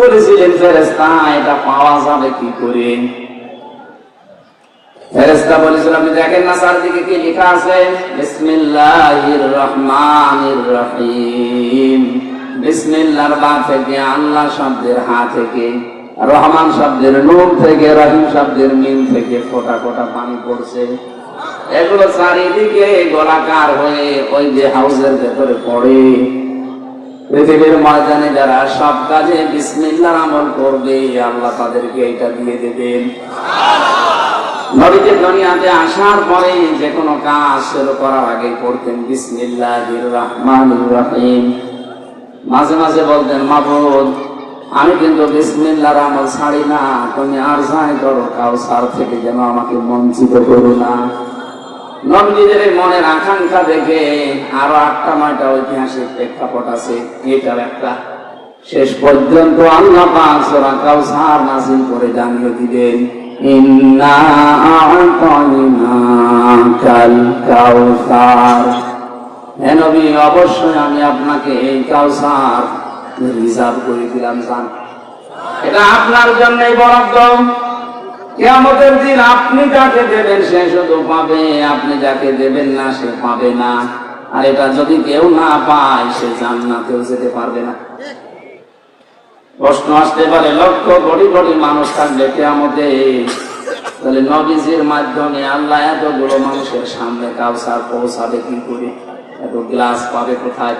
বলেছিলেন এটা পাওয়া যাবে কি করে? ফেরেস্তা বলেছিল, আপনি দেখেন না কি লেখা আছে? বিসমিল্লাহির রহমানির রহিম বিসমিল্লাহর থেকে আল্লাহ শব্দের হা থেকে, রহমান শব্দের নুন থেকে, রহিম শব্দের মিম থেকে ফোটা ফোটা পানি পড়ছে। এগুলো চারিদিকে গোলাকার হয়ে ওই যে হাউসের ভেতরে পড়ে। পৃথিবীর ময়দানে যারা সব কাজে বিসমিল্লার আমল করবে, আল্লাহ তাদেরকে এটা দিয়ে দেবেন। নবীজি দুনিয়াতে আসার পরে যে কোনো কাজ শুরু করার আগে পড়তেন, বিসমিল্লাহির রহমানির রহিম। মাঝে মাঝে বলতেন, মাবুদ, আমি কিন্তু বিসমিল্লাহর আমল ছাড়ি না। তুমি আর যাই করো, কাউসার থেকে যেন আমাকে বঞ্চিত করো না। এই মনের আকাঙ্ক্ষা দেখে আরও আটটা, নয়টা ঐতিহাসিক প্রেক্ষাপট আছে। এটার একটা শেষ পর্যন্ত আল্লাহ পাক সূরা করে জানিয়ে দিলেন অবশ্যই আমি আপনাকে এই কাউসার রিজার্ভ করে দিলাম এটা আপনার জন্যই বরাদ্দ। কেয়ামতের দিন আপনি যাকে দেবেন সে শুধু পাবে, আপনি যাকে দেবেন না সে পাবে না। আর এটা যদি কেউ না পায়, সে জান্নাতেও যেতে পারবে না। প্রশ্ন আসতে পারে, লক্ষ কোটি কোটি মানুষ থাকবে কেয়ামতে। তাহলে নবীজির মাধ্যমে আল্লাহ এতগুলো মানুষের সামনে কাউসার পৌঁছাবে কি করে? এত গ্লাস পাবে কোথায়?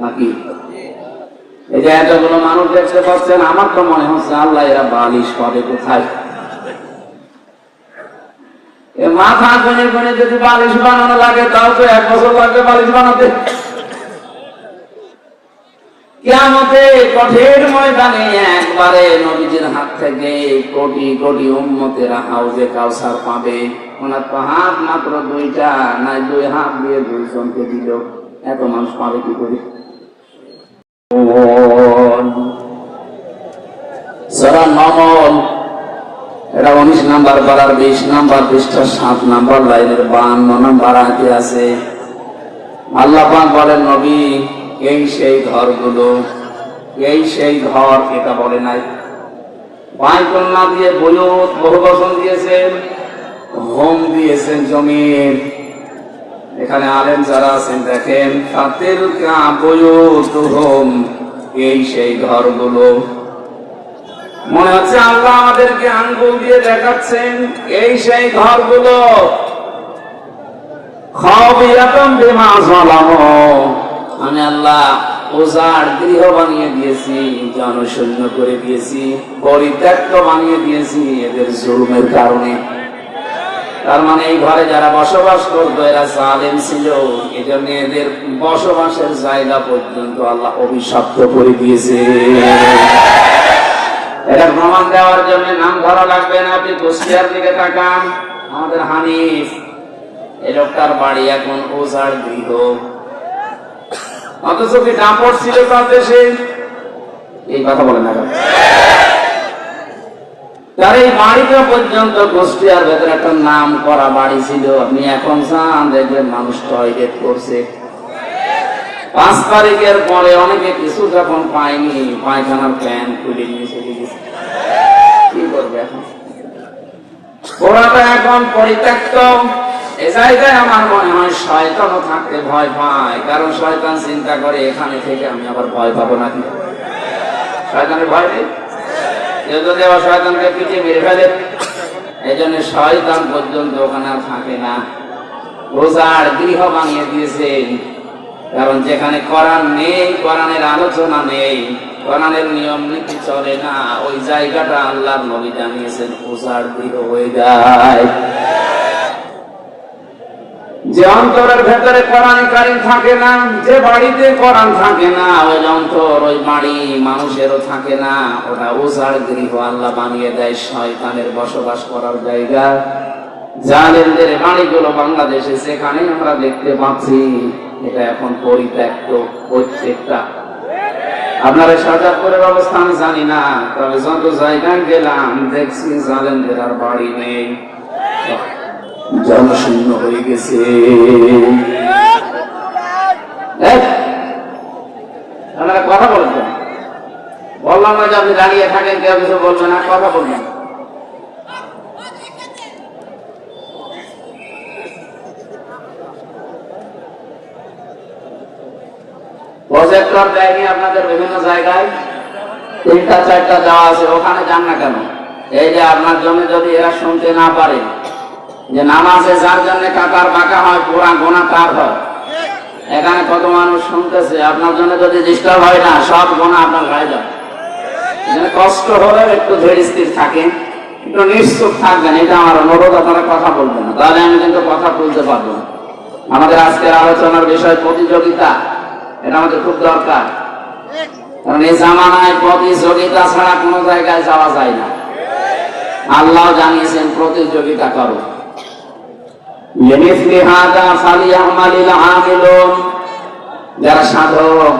নাকি? এই যে এতগুলো মানুষ দেখতে পাচ্ছেন, আমার তো মনে হচ্ছে আল্লাহ এরা বালিশ পাবে কোথায়? মাথা গুনে গুনে যদি বালিশ বানানো লাগে তাও তো এক বছর লাগবে বালিশ বানাতে। কেয়ামতে কঠিন ময়দানে একবারে নবীজির হাত থেকে কোটি কোটি উম্মতেরা হাউজে কাউসার পাবে। ওনার তো হাত মাত্র দুইটা নাই দুই হাত দিয়ে দুইজনকে দিল। এত মানুষ পাবে কি করে? সরা নমল এটা উনিশ নাম্বার পাড়ার বিশ নাম্বার পৃষ্ঠা সাত নাম্বার লাইনের বান্ন নাম্বার হাতে আছে। আল্লাহ পাক বলেন, নবী, এই সেই ঘরগুলো, এই সেই ঘর, এটা বলে নাই। পাঁচ কন্যা দিয়ে বয়ুত বহু বসন দিয়েছেন হোম দিয়েছেন জমির এখানে আলেম যারা আছেন, দেখেন তাদের বয়ুত হোম, এই সেই ঘরগুলো। মনে হচ্ছে আল্লাহ আমাদেরকে আঙ্গুল দিয়ে দেখাচ্ছেন, এই সেই ঘরগুলো। আমি আল্লাহ ওজার গৃহ বানিয়ে দিয়েছি, জনশূন্য করে দিয়েছি, পরিত্যক্ত বানিয়ে দিয়েছি এদের জুলুমের কারণে। তার মানে এই ঘরে যারা বসবাস করতো, এরা জালেম ছিল। এই জন্য এদের বসবাসের জায়গা পর্যন্ত আল্লাহ অভিশপ্ত করে দিয়েছে। এটা প্রমাণ দেওয়ার জন্য নাম ধরা লাগবে না, আপনি কুষ্টিয়ার দিকে তাকান। আমাদের হানিফ, এই লোকটার বাড়ি এখন গৃহ। অথচ কি ছিল তার দেশে? এই কথা বলে না তার এই বাড়িটা পর্যন্ত কুষ্টিয়ার ভেতরে একটা নাম করা বাড়ি ছিল। আপনি এখন চান দেখবেন মানুষ টয়লেট করছে। পাঁচ তারিখের পরে অনেকে কিছু যখন পায়নি, পায়খানার প্যান খুলে নিয়ে চলে গেছে কি করবে এখন? এখন পরিত্যক্ত। শয়তান এখানে থেকে আমি আবার ভয় পাবো ভয় আবার শয়তানকে এই জন্য শয়তান পর্যন্ত ওখানে থাকে না। রোজার গৃহ বানিয়ে দিয়েছে কারণ যেখানে কোরআন নেই, কোরআনের আলোচনা নেই, কোরআনের নিয়ম নীতি চলে না, ওই জায়গাটা আল্লাহর নবী জানিয়েছেন ওজার গৃহ হয়ে যায়। যে অন্তরের ভেতরে কোরআন কারিম থাকে না, যে বাড়িতে কোরআন থাকে না, ওই অন্তর, ওই বাড়ি মানুষেরও থাকে না, ওটা ওজার গৃহ আল্লাহ বানিয়ে দেয় শয়তানের বসবাস করার জায়গা। জালেমদের বাড়িগুলো বাংলাদেশে সেখানে আমরা দেখতে পাচ্ছি এটা এখন পরিত্যক্ত প্রত্যেকটা। আপনারা সাজাপুরের অবস্থা আমি জানি না, তবে যত জায়গা গেলাম, দেখছি জালেনদের আর বাড়ি নেই। জনশূন্য হয়ে গেছে। আপনারা কথা বলবেন বললাম না যে আপনি দাঁড়িয়ে থাকেন, কেউ কিছু বলবেন আর কথা বলবেন প্রজেক্টর দেয়নি আপনাদের বিভিন্ন জায়গায়। তিনটা, চারটা যাওয়া আছে, ওখানে যান না কেন? এই যে আপনার জন্য যদি এরা শুনতে না পারে, যে নামাজে যার জন্য কাকার বাঁকা হয়, পুরা গোনা তার হয়। এখানে কত মানুষ শুনতেছে, আপনার জন্য যদি ডিস্টার্ব হয় না, সব গোনা আপনার যাবে। এখানে কষ্ট হলে একটু ধীরে স্থির থাকেন, একটু নিশ্চুপ থাকবেন, এটা আমার অনুরোধ, আপনারা কথা বলবেন না। তাহলে আমি কিন্তু কথা বলতে পারব আমাদের আজকের আলোচনার বিষয় প্রতিযোগিতা। এটা আমাদের খুব দরকার। কারণ এই জামানায় প্রতিযোগিতা ছাড়া কোনো জায়গায় যাওয়া যায় না। আল্লাহ জানিয়েছেন, প্রতিযোগিতা করো। যারা সাধক,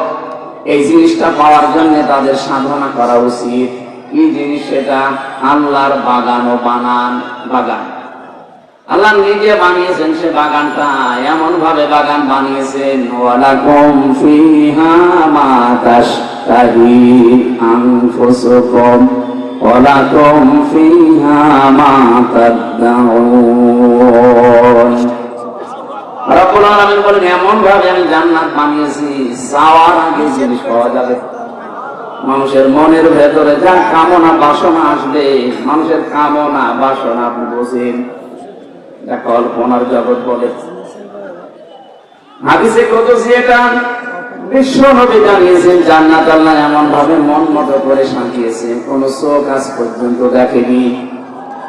এই জিনিসটা পাওয়ার জন্য তাদের সাধনা করা উচিত। কি জিনিস সেটা? আল্লাহর বাগান ও বানান বাগান। আল্লাহ নিজে বানিয়েছেন সে বাগানটা, এমন ভাবে বাগান বানিয়েছেন, ওয়ালাকুম ফিহা মা তাশতাহি আনফুসুকুম, ওয়ালাকুম ফিহা মা তাদউন রব্বুল আলামিন বলেন, এমন ভাবে আমি জান্নাত বানিয়েছি চাওয়ার আগে জিনিস পাওয়া যাবে। মানুষের মনের ভেতরে যা কামনা বাসনা আসবে, মানুষের কামনা বাসনা আপনি বোঝেন। কল্পনার জগৎ বলে।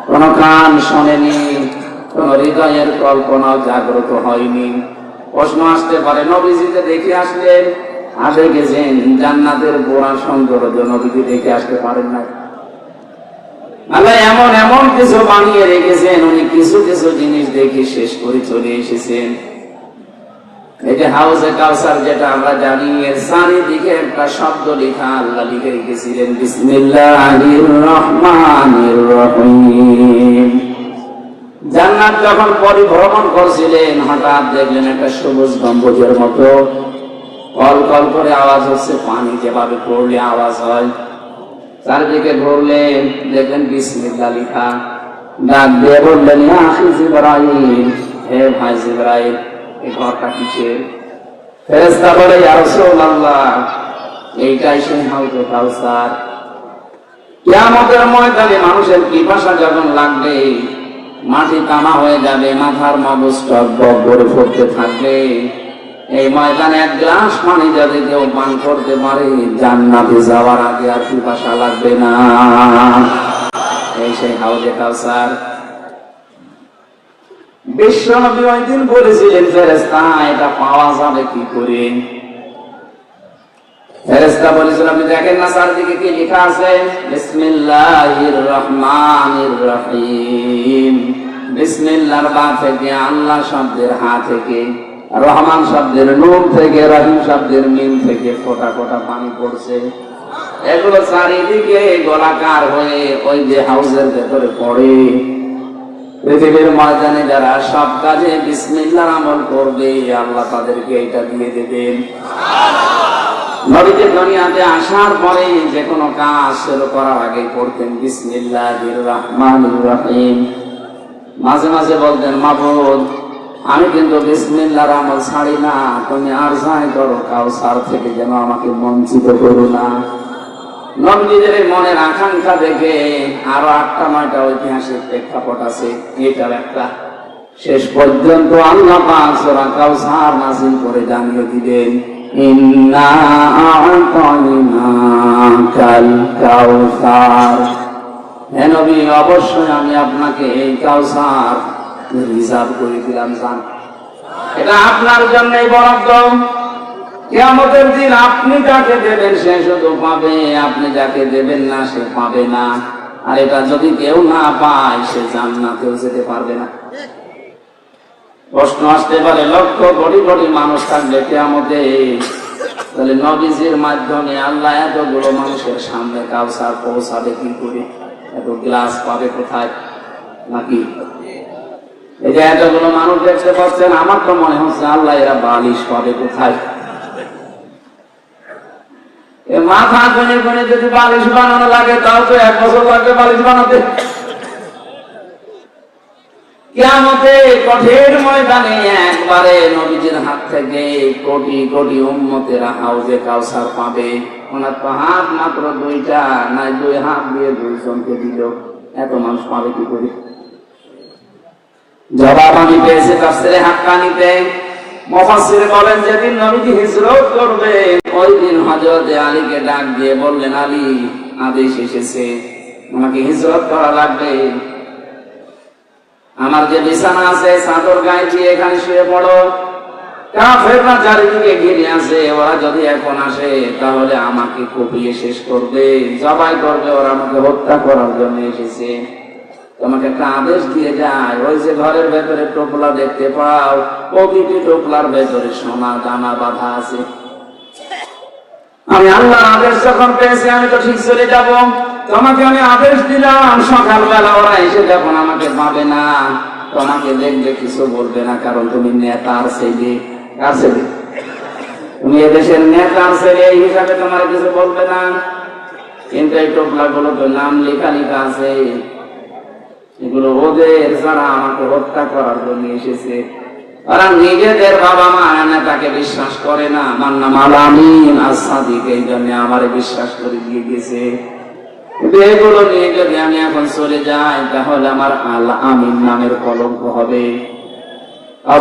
কোন শোনেনি হৃদয়ের কল্পনাও জাগ্রত হয়নি। প্রশ্ন আসতে পারে, নবীজিকে দেখে আসলেন আগে গেছেন জান্নাতের বোড়া সৌন্দর্য নবীকে দেখে আসতে পারেন না আল্লাহ এমন এমন কিছু বানিয়ে রেখেছেন, উনি কিছু কিছু জিনিস দেখে শেষ করে চলে এসেছেন। এই যে কাউসার যেটা আমরা জানি, এর একটা শব্দ লেখা আল্লাহ লিখে রেখেছিলেন, বিসমিল্লাহির রহমানির রহিম। জান্নাত যখন পরিভ্রমণ করছিলেন, হঠাৎ দেখলেন একটা সবুজ গম্বুজের মতো। কল কল করে আওয়াজ হচ্ছে, পানি যেভাবে পড়লে আওয়াজ হয়। চারদিকে ঘুরলেন, দেখলেন বিসমিল্লা লিখা। ডাক দিয়ে বললেন জিবরাইল, হে ভাই জিবরাইল এই ঘরটা ফেরেশতা বলে রাসূলুল্লাহ, এইটাই সেই হাউজে কাউসার। ময়দানে মানুষের পিপাসা যখন লাগবে, মাটি তামা হয়ে যাবে, মাথার মগজ টক বক করে পড়তে থাকবে। এই ময়দানে এক গ্লাস পানি যদি কেউ পান করতে পারে, জান্নাতে যাওয়ার আগে আর পিপাসা লাগবে না। এই সেই হাউজে কাউসার বিশ্ব নবী ওই দিন বলেছিলেন ফেরেস্তা এটা পাওয়া যাবে কি করে? ফেরেস্তা বলেছিল, আপনি দেখেন না কি লেখা আছে? বিসমিল্লাহির রহমানির রহিম। বিসমিল্লাহর বা থেকে, আল্লাহ শব্দের হা থেকে। রহমান শব্দের নুন থেকে, রহিম শব্দের মিম থেকে ফোটা ফোটা পানি পড়ছে। এগুলো চারিদিকে গোলাকার হয়ে ওই যে হাউসের ভেতরে পড়ে। পৃথিবীর ময়দানে যারা সব কাজে বিসমিল্লার আমল করবে, আল্লাহ তাদেরকে এটা দিয়ে দেবেন। নবীদের দুনিয়াতে আসার পরে যে কোনো কাজ শুরু করার আগে করতেন বিসমিল্লাহির রহমানির রহিম। মাঝে মাঝে বলতেন, মাবুদ আমি কিন্তু বিসমিল্লাহর আমল ছাড়ি না। তুমি আর যাই করো, কাউসার থেকে যেন আমাকে বঞ্চিত করো না। এই মনের আকাঙ্ক্ষা দেখে আরও আটটা, নয়টা ঐতিহাসিক প্রেক্ষাপট আছে। এটার একটা শেষ পর্যন্ত আল্লাহ পাক সূরা কাউসার নাযিল করে জানিয়ে দিবেন অবশ্যই আমি আপনাকে এই কাউসার রিজার্ভ করে দিলাম জান। এটা আপনার জন্যই বরাদ্দ। দিন আপনি যাকে দেবেন সে শুধু পাবে, আপনি যাকে দেবেন না সে পাবে না। আর এটা যদি কেউ না পায়, সে জান্নাতেও যেতে পারবে না। প্রশ্ন আসতে পারে, লক্ষ কোটি কোটি মানুষ থাকবে কেয়ামতে। তাহলে নবীজির মাধ্যমে আল্লাহ এতগুলো মানুষের সামনে কাউসার পৌঁছাবে কি করে? এত গ্লাস পাবে কোথায়? নাকি এই যে এতগুলো মানুষ দেখতে পাচ্ছেন, আমার তো মনে হচ্ছে আল্লাহ এরা বালিশ পাবে কোথায়? মাথা যদি বালিশ বানানো লাগে, তাও তো এক বছর লাগবে বালিশ বানাতে। কঠিন ময়দানে একবারে হাত থেকে কোটি কোটি হাউজে কাউসার পাবে। ওনার তো হাত মাত্র দুইটা, নাই দুই হাত দিয়ে দুইজনকে দিল। এত মানুষ পাবে কি করে? জবাব আমি পেয়েছি বলেন, যেদিন নবীজি হিজরত ওই দিন আলীকে ডাক দিয়ে বললেন, আলী, আদেশ এসেছে। হিজরত করা লাগবে। আমার যে বিছানা আছে, চাদর গায়ে এখানে শুয়ে পড়ো। কাফেররা চারিদিকে ঘিরে আছে, ওরা যদি এখন আসে, তাহলে আমাকে কুপিয়ে শেষ করবে। জবাই করবে, ওরা আমাকে হত্যা করার জন্য এসেছে। তোমাকে একটা আদেশ দিয়ে যায়। ওই যে ঘরের ভেতরে টোপলা দেখতে পাও প্রতিটি টোপলার ভেতরে সোনা দানা বাঁধা আছে। আমি আল্লাহর আদেশ যখন পেয়েছি, আমি তো ঠিক চলে যাব। তোমাকে আমি আদেশ দিলাম, সকালবেলা ওরা এসে যখন আমাকে পাবে না, তোমাকে দেখবে, কিছু বলবে না, কারণ তুমি নেতার ছেলে, কার ছেলে? তুমি এদেশের নেতার ছেলে, এই হিসাবে তোমার কিছু বলবে না। কিন্তু এই টোপলা গুলো তো নাম লেখা লেখা আছে। এগুলো ওদের যারা আমাকে হত্যা করার জন্য এসেছে। ওরা নিজেদের বাবা মা নেতাকে বিশ্বাস করে না। আমার নাম আলামিন আসাদিক এই জন্য আমার বিশ্বাস করে দিয়ে গেছে। এগুলো নিয়ে যদি আমি এখন চলে যাই, তাহলে আমার আল আমিন নামের কলঙ্ক হবে।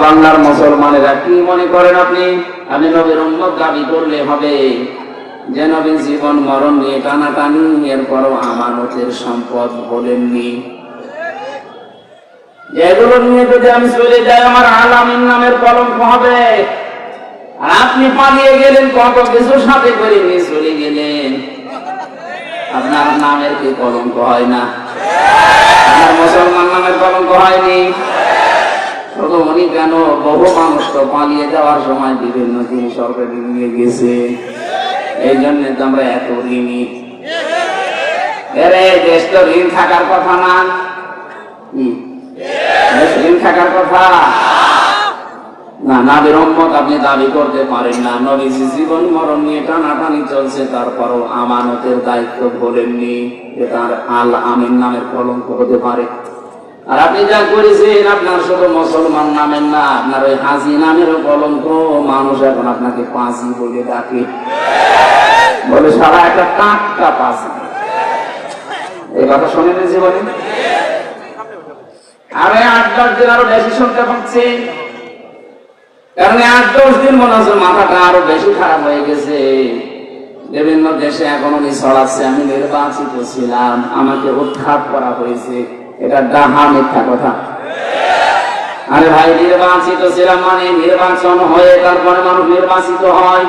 বাংলার মুসলমানেরা কি মনে করেন আপনি? আমি নবীর উম্মত দাবি করলে হবে যে নবীন জীবন মরণ নিয়ে টানাটানি, এরপরও আমানতের সম্পদ বলেননি। যেগুলো নিয়ে যদি আমি চলে যাই, আমার আলামিন নামের কলঙ্ক হবে। আপনি পালিয়ে গেলেন, কত কিছু সাথে করে নিয়ে চলে গেলেন। আপনার নামের কি কলঙ্ক হয় না? আপনার মুসলমান নামের কলঙ্ক হয়নি? শুধু উনি কেন বহু মানুষ তো পালিয়ে যাওয়ার সময় বিভিন্ন জিনিস সরকারি নিয়ে গেছে। এই জন্য তো আমরা এত ঋণী। এরে দেশ তো ঋণ থাকার কথা না। কি? মুসলিম থাকার কথা। না উম্মত আপনি দাবি করতে পারেন না। নবীজি জীবন মরণ নিয়ে টানাটানি চলছে, তারপরও আমানতের দায়িত্ব বলেননি যে তার আল আমিন নামের কলঙ্ক হতে পারে। আর আপনি যা করেছেন, আপনার শুধু মুসলমান নামের না, আপনার ওই হাজি নামেরও কলঙ্ক। মানুষ এখন আপনাকে পাঁচি বলে ডাকে। বলে সারা একটা টাটকা পাঁচি। এই কথা শুনেন জীবনে? আমাকে উৎখাত করা হয়েছে। এটা ডাহা মিথ্যা কথা। আরে ভাই, নির্বাচিত ছিলাম মানে নির্বাচন হয়ে তারপরে মানুষ নির্বাচিত হয়।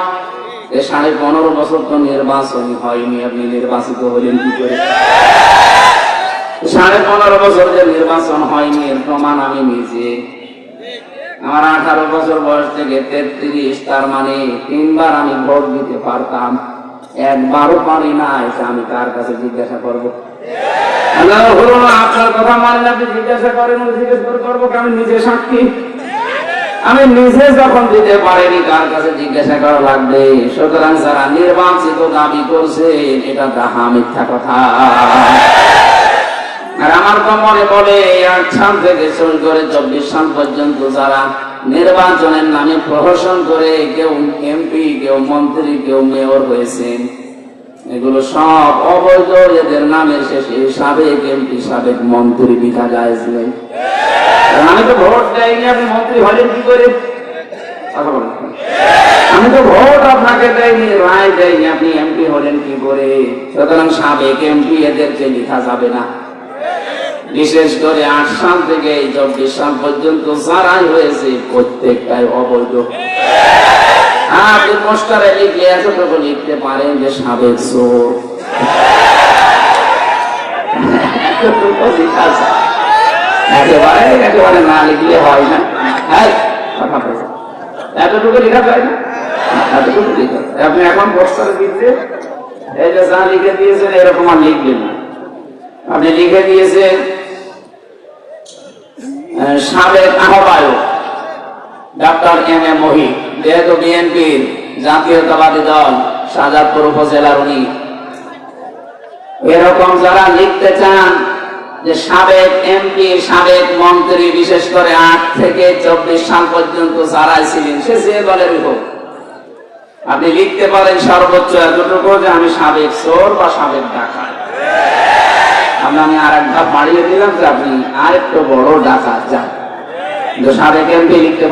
সাড়ে পনেরো বছর তো নির্বাচন হয়নি, আপনি নির্বাচিত হলেন কি করে? সাড়ে পনেরো বছর যে নির্বাচন হয়নি, এর প্রমাণ আমি নিজে। আমার আঠারো বছর বয়স থেকে তেত্রিশ, তার মানে তিনবার আমি ভোট দিতে পারতাম। একবারও পারি না এটা আমি তার কাছে জিজ্ঞাসা করব? আপনার কথা মানলে আপনি জিজ্ঞাসা করেন জিজ্ঞাসা করব আমি নিজে সাক্ষী? আমি নিজে যখন দিতে পারিনি, কার কাছে জিজ্ঞাসা করা লাগবে? সুতরাং যারা নির্বাচিত দাবি করছে, এটা তাহা মিথ্যা কথা। আর আমার তো মনে এই আট সাল থেকে শুরু করে চব্বিশ সাল পর্যন্ত যারা নির্বাচনের নামে প্রহসন করে, কেউ এমপি, কেউ মন্ত্রী, কেউ মেয়র হয়েছেন এগুলো সব অবৈধ। এদের নামে শেষে সাবেক এমপি, সাবেক মন্ত্রী লিখা যায় আমি তো ভোট দেয়নি আপনি মন্ত্রী হলেন কি করে? আমি তো ভোট আপনাকে দেয়নি রায় দেয়নি আপনি এমপি হলেন কি করে? সুতরাং সাবেক এমপি এদেরকে লেখা যাবে না। বিশেষ করে আট সাল থেকে এই চব্বিশ সাল পর্যন্ত যারাই হয়েছে, প্রত্যেকটাই অবৈধ। আপনি লিখতে পারেন যে। একেবারে না লিখলে হয় না। এতটুকু লেখা এতটুকু আপনি এখন এই যে যা লিখে দিয়েছেন, এরকম আর লিখবেন আপনি লিখে দিয়েছেন সাবেক আহ্বায়ক ডাক্তার এম এ মহি, যেহেতু বিএনপির জাতীয়তাবাদী দল উপজেলার উনি। এরকম যারা লিখতে চান যে সাবেক এমপি, সাবেক মন্ত্রী, বিশেষ করে আট থেকে চব্বিশ সাল পর্যন্ত ছিলেন, সে যে দলেরই হোক, আপনি লিখতে পারেন সর্বোচ্চ এতটুকু যে আমি সাবেক চোর বা সাবেক ডাকাত। আমরা আমি আর এক ধাপ বাড়িয়ে দিলাম যে আপনি আর একটু বড় ডাকাত যান। লিখতে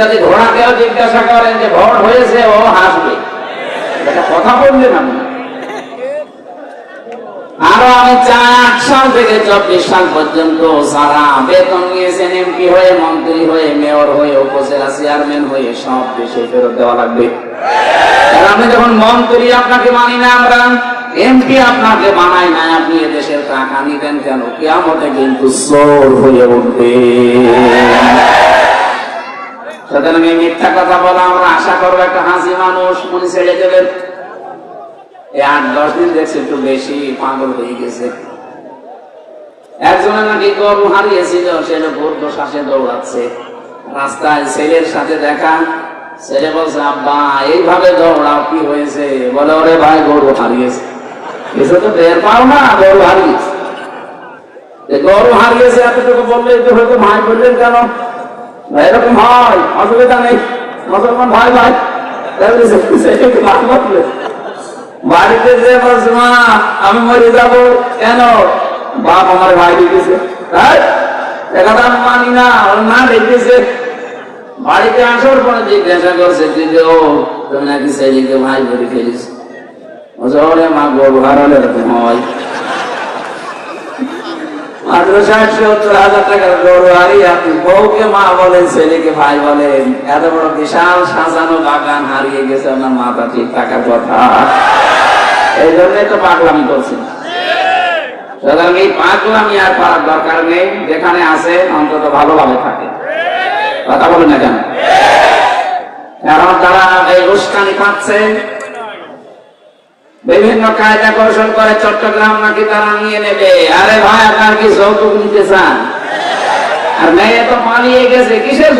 যদি ঘোড়াকেও জিজ্ঞাসা করেন যে ভোট হয়েছে, ও হাসবে। কথা বললেন আপনি আরও আমি চার সাল থেকে চব্বিশ সাল পর্যন্ত সারা বেতন নিয়েছেন এমপি হয়ে, মন্ত্রী হয়ে, মেয়র হয়ে, উপজেলা চেয়ারম্যান হয়ে, সব দেশে ফেরত দেওয়া লাগবে। আপনি যখন মন্ত্রী, আপনাকে মানি না আমরা। এমপি আপনাকে মানাই না আপনি এদেশের টাকা নিবেন কেন? কেয়ামতে কিন্তু চোর হয়ে উঠবে। নাকি দৌড়াচ্ছে। রাস্তায় ছেলের সাথে দেখা, ছেলে বলছে, আব্বা, এইভাবে দৌড়াও, কি হয়েছে? বলে, ওরে ভাই, গরু হারিয়েছে। কিছু তো পাও না, গরু হারিয়েছে। গরু হারিয়েছে, এতটুকু বললে তো হয়তো ভাই বললেন কেন? এরকম হয়, অসুবিধা নেই। মুসলমান ভাই ভাই। বাড়িতে যে মা, আমি মরে যাব, কেন? বাপ আমার ভাই একথা আমি মানি না, ওর না ডেকেছে। বাড়িতে আসার পরে জিজ্ঞাসা করছে যে ও তুমি নাকি ছেলেকে ভাই ধরে ফেলিস পাগলামি আর দরকার নেই। যেখানে আছে, অন্তত ভালোভাবে থাকে। কথা বলেন না কেন? কারণ তারা এই উস্কানি পাচ্ছে। বিভিন্ন কায়দা কৌশল করে চট্টগ্রাম নাকি তারা নিয়ে নেবে? আরে ভাই, আপনার কি যৌতুক নিতে চান? আর মেয়ে তো পালিয়ে গেছে, কিসের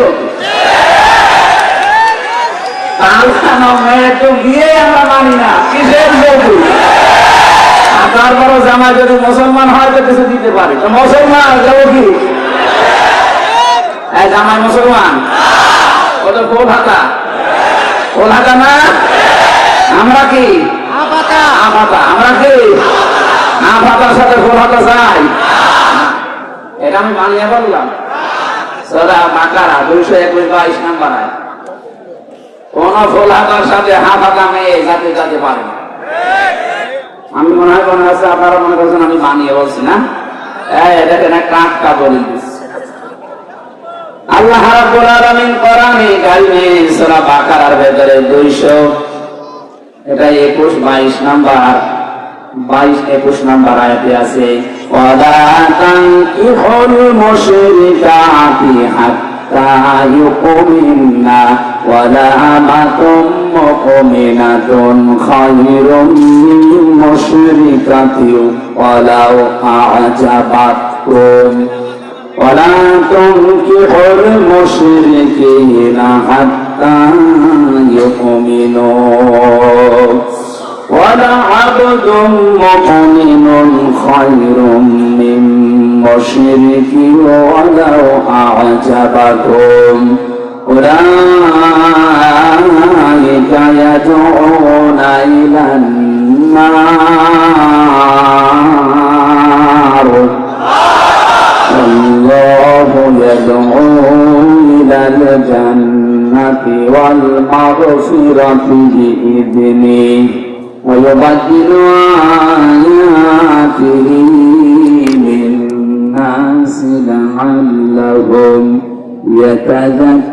জামাই যদি মুসলমান হয় তো কিছু দিতে পারে। মুসলমান, যাব কি? জামাই মুসলমান, ও তো না? আমরা কি? আমি দুইশো মনে হয় মনে হচ্ছে আপনারা মনে করছেন আমি বানিয়ে বলছি না? এই, এটাকে না কাঁকটা বলে? দিচ্ছি আল্লাহ রাব্বুল আলামিন কোরআনে কারিমে সূরা বাকারার ভেতরে 200 এটা 21 22 নাম্বার 22 21 নাম্বার আয়াতে আছে ওয়ালা তানকিহুল মুশরিকাতি হাত্তা ইউকুমিনা ওয়ালা আমাতুম মুমিনাতুন খায়রুম মিন মুশরিকাতি ওয়ালাউ আ'জাবাতকুম ولا تنكحوا المشركين حتى يؤمنوا ولعبد مؤمن خير من مشرك ولو أعجبكم أولئك يدعون إلى النار الله يدعو إلى الجنة والمغفرة بإذنه ويبدل آياته للناس لعلهم يتذكرون